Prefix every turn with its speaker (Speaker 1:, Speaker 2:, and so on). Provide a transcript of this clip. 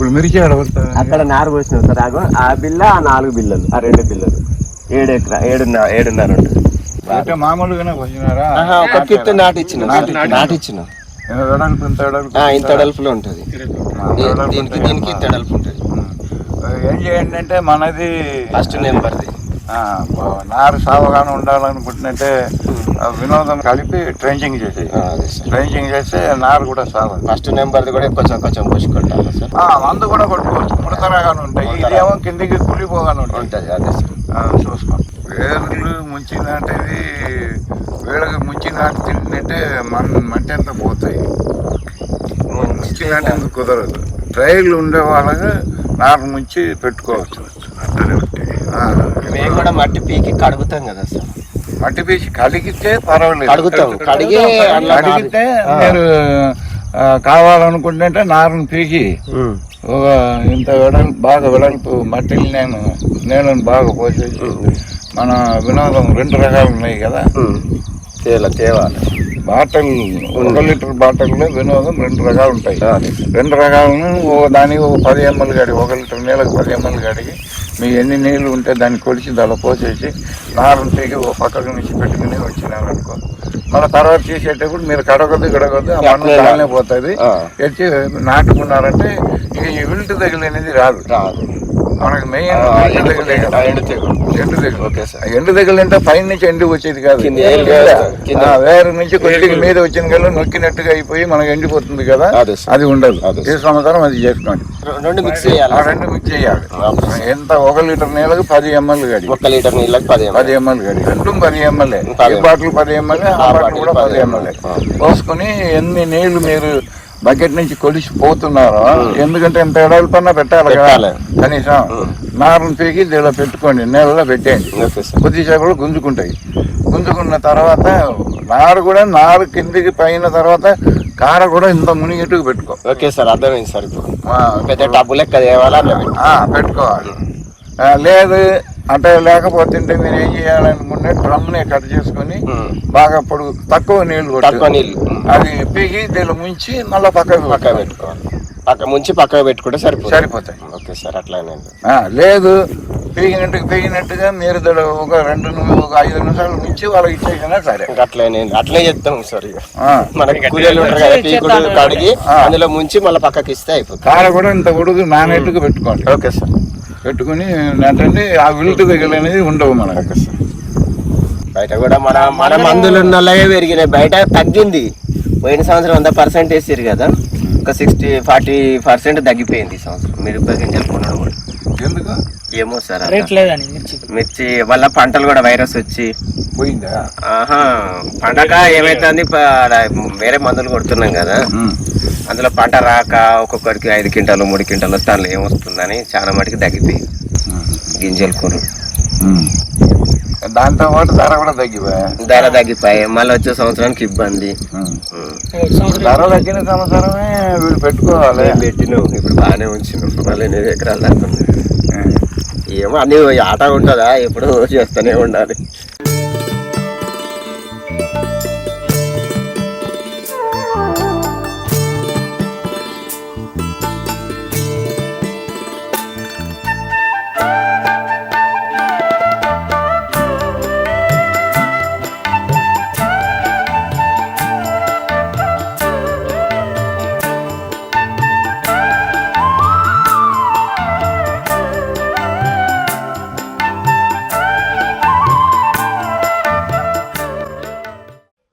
Speaker 1: ఇప్పుడు ఆడబడతా
Speaker 2: అక్కడ నారు పోసినాం సార్. ఆగో ఆ బిల్ల ఆ నాలుగు బిల్లలు ఆ రెండు బిల్లలు. ఏడు ఎకరా ఏడున్నర ఏడున్నర ఉంటుంది.
Speaker 1: మామూలుగానే పోసినారా
Speaker 2: ఒక కిత్తు నాటిచ్చిన. నాటిచ్చిన.
Speaker 1: ఇంత
Speaker 2: అడల్పులో ఉంటుంది. దీనికి దీనికి ఇంత అడల్పు ఉంటుంది.
Speaker 1: ఏం చేయండి అంటే మనది
Speaker 2: ఫస్ట్ నెంబర్ది.
Speaker 1: నారు సావగానే ఉండాలనుకుంటున్నట్టే ఆ వినోదం కలిపి ట్రెంచింగ్
Speaker 2: సార్.
Speaker 1: ట్రెంచింగ్ చేస్తే నారు కూడా సాగదు
Speaker 2: ఫస్ట్ నెంబర్ది కూడా కొంచెం కొంచెం పోసి కొట్టాలి సార్.
Speaker 1: ఆ, మందు కూడా కొట్టుకోవచ్చు. ముడతరాగానే ఉంటాయి. ఇదేమో కిందికి ఉంటాయి.
Speaker 2: ఉంటుంది అదే సార్.
Speaker 1: ఆ, చూసుకో. వేర్లు ముంచిందంటే ఇది వేళకి ముంచి నాటి తింటుంటే మన మంట ఎంత పోతాయి? ముంచినట్టు ఎందుకు కుదరదు? ట్రైల్ ఉండే వాళ్ళకి నారు ముంచి పెట్టుకోవచ్చు.
Speaker 2: మేము కూడా మట్టి పీకి కడుగుతాం కదా సార్.
Speaker 1: మట్టి పీసి కడిగితే పర్వాలేదు.
Speaker 2: కడుగుతాం. కడిగి.
Speaker 1: మీరు కావాలనుకుంటే నారుని పీకి. ఒక ఇంత వెడల్పు బాగా వెడల్పు మట్టిని నేను నేను బాగా పోసేసి మన వినోదం రెండు రకాలు ఉన్నాయి కదా.
Speaker 2: తేల తేవాలి.
Speaker 1: బాటల్ ఒక లీటర్ బాటిల్లో వినోదం రెండు రకాలు ఉంటాయి. రెండు రకాలను ఓ దానికి ఒక పది ఎంఎల్ గడి ఒక లీటర్ నీళ్ళకి పది ఎంఎల్ గడిగి మీ ఎన్ని నీళ్ళు ఉంటే దాన్ని కొలిచి దానిలో పోసేసి నారుని ఓ పక్కకు నుంచి పెట్టుకుని వచ్చినారనుకో. మన తర్వాత చేసేటప్పుడు మీరు కడగొద్దు గడగొద్దు ఆ మన్ను దానినే పోతుంది. ఎత్తి నాటుకున్నారంటే ఇక ఈ విల్టు తగిలినది రాదు
Speaker 2: రాదు
Speaker 1: మనకి మెయిన్ ఎండు
Speaker 2: ఎండు-
Speaker 1: తెగులే కదా.
Speaker 2: ఆ, ఎండు తెగులు.
Speaker 1: ఎండు తెగులు
Speaker 2: ఓకే సార్.
Speaker 1: ఎండు తెగులు అంటే పైన నుంచి ఎండు వచ్చేది కాదు
Speaker 2: కింద
Speaker 1: కింద.
Speaker 2: కింద.
Speaker 1: వేరు నుంచి కొద్దిగా మీద వచ్చిన కల్లా నొక్కినట్టుగా అయిపోయి మనకి ఎండిపోతుంది కదా
Speaker 2: అదే
Speaker 1: ఉండదు
Speaker 2: అదే
Speaker 1: ఈ సంవత్సరం అది చేసుకోండి
Speaker 2: రెండు మిక్స్ చేయాలి
Speaker 1: రెండు మిక్స్ చేయాలి. ఎంత ఒక లీటర్ నీళ్ళకి పది ఎంఎల్ గడి
Speaker 2: ఒక్క లీటర్ నీళ్ళకి పది ఎంఎల్.
Speaker 1: పది ఎంఎల్ గడి రెండు పది ఎంఎల్
Speaker 2: పది
Speaker 1: ఈ బాటిల్ పది ఎంఎల్ పోసుకుని ఎన్ని నీళ్ళు మీరు బకెట్ నుంచి కొలిసి పోతున్నారో ఎందుకంటే ఎంత ఎడల్పన్నా పెట్టాలి కదా.
Speaker 2: పెట్టాలి.
Speaker 1: కనీసం నారుని పీకి దీనిలో పెట్టుకోండి నీళ్ళలో పెట్టేయండి.
Speaker 2: సార్
Speaker 1: కొద్దిసేపట్లో గుంజుకుంటాయి. గుంజుకున్న తర్వాత నారు కూడా నారు కిందికి పైన తర్వాత కార కూడా ఇంత మునిగేట్టుకు పెట్టుకో.
Speaker 2: ఓకే సార్ అర్థమైంది సార్ ఇప్పుడు పెద్ద టబ్బు లెక్క తేవాలా?
Speaker 1: పెట్టుకోవాలి. లేదు అంటే లేకపోతే మీరు ఏం చేయాలనుకుంటే డ్రమ్ని కట్ చేసుకుని. బాగా పొడుగు తక్కువ నీళ్ళు.
Speaker 2: తక్కువ నీళ్ళు. ఉమ్.
Speaker 1: అది పీకి దీనిలో ముంచి మళ్ళీ పక్కకు
Speaker 2: పక్కన
Speaker 1: పెట్టాలి.
Speaker 2: పెట్టుకోవాలి. పక్క ముంచి పక్కన పెట్టుకుంటే సరిపోతుంది.
Speaker 1: సరిపోతాయి.
Speaker 2: ఓకే సార్ అట్లానేండి
Speaker 1: ఆ, లేదు. పీకినట్టుగా పీకినట్టుగా మీరు ఒక రెండు ఒక ఐదు నిమిషాలు ముంచి వాళ్ళకి ఇచ్చేసినా సరే.
Speaker 2: ఇంకా అట్లనే అట్లే చెప్తాం సార్ ఇక. మనకి కూలీలు ఉంటారు కదా పీకుడు కడిగి అందులో ముంచి మళ్ళీ పక్కకి ఇస్తే అయిపోతుంది.
Speaker 1: కార కూడా ఇంత ఉడుగు నానెట్టుగా పెట్టుకోండి
Speaker 2: ఓకే సార్.
Speaker 1: పెట్టుకుని ఏంటంటే ఆ విల్టు దగ్గర అనేది ఉండవు మనకు.
Speaker 2: బయట కూడా మన మన మందులు ఉన్న పెరిగినాయి. బయట తగ్గింది. పోయిన సంవత్సరం వంద పర్సెంట్ వేసారు కదా. ఒక సిక్స్టీ ఫార్టీ పర్సెంట్ తగ్గిపోయింది ఈ సంవత్సరం. మిరప గింజలు కొనడం కూడా
Speaker 1: ఎందుకు?
Speaker 2: ఏమో సార్.
Speaker 3: రేట్ లేదని మిర్చి.
Speaker 2: మిర్చి వల్ల పంటలు కూడా వైరస్ వచ్చి.
Speaker 1: పోయిందా?
Speaker 2: ఆహా పండగ ఏమైతుంది? వేరే మందులు కొడుతున్నాం కదా. అందులో పంట రాక ఒక్కొక్కరికి ఐదు క్వింటాలు మూడు క్వింటాలు వస్తే అందులో ఏమొస్తుందని చాలా మటుకు తగ్గిపోయింది. గింజలు కొను.
Speaker 1: దాంతో పాటు ధర కూడా తగ్గిపోయా?
Speaker 2: ధర తగ్గిపోయి. మళ్ళీ వచ్చే సంవత్సరానికి ఇబ్బంది.
Speaker 1: ధర తగ్గిన సంవత్సరమే వీళ్ళు పెట్టుకోవాలి.
Speaker 2: పెట్టినాం ఇప్పుడు బాగానే ఉంచినాం మళ్ళీ ఎనిమిది ఎకరాలు దాకా. ఏమో అన్ని ఆట ఉంటుందా? ఎప్పుడు చేస్తూనే ఉండాలి.